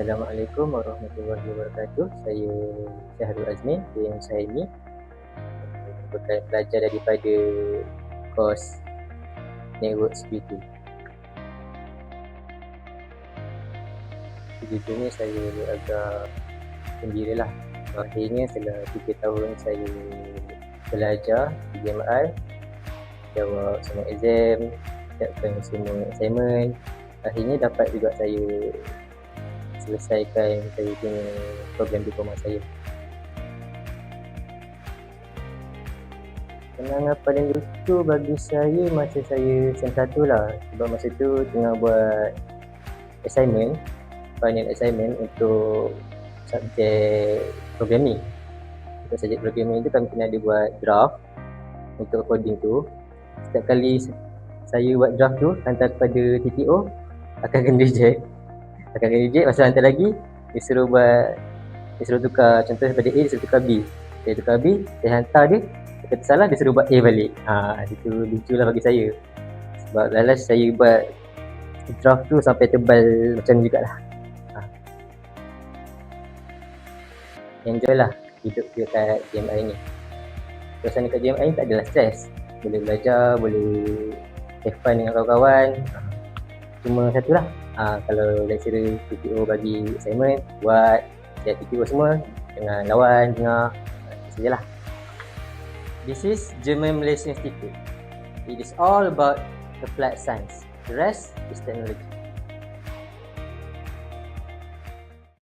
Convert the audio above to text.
Assalamualaikum warahmatullahi wabarakatuh. Saya Syahrul Azmin bin Suhaimi. Merupakan pelajar daripada kos Network Security. Sejujurnya saya agak gembira lah. Akhirnya setelah 3 tahun saya belajar di JMI, jawab semua exam, siapkan semua assignment, akhirnya dapat juga saya selesaikan saya punya program diploma saya. Kenangan paling lucu bagi saya masa saya SEM 1 lah. Sebab masa tu tengah buat assignment final assignment untuk subjek programming. Untuk subjek programming tu kami kena ada buat draft untuk coding tu. Setiap kali saya buat draft tu hantar kepada TTO akan kena reject akan reject masa hantar lagi dia suruh buat dia suruh tukar contoh daripada A dia suruh tukar B. Dia tukar B dia hantar dia dia kata salah dia suruh buat A balik. Ha, itu lucu lah bagi saya. Sebab lalas saya buat draft tu sampai tebal macam ni jugalah. Ha. enjoy lah hidup dekat GMI ni. Suasana kat GMI ni tak adalah stres boleh belajar, boleh have fun dengan kawan-kawan. Ha. Cuma satu lah ha, kalau lecturer PTO bagi assignment buat siap PTO semua dengan lawan dengar itu sajalah This is German Malaysian Institute. It is all about applied science. The rest is technology.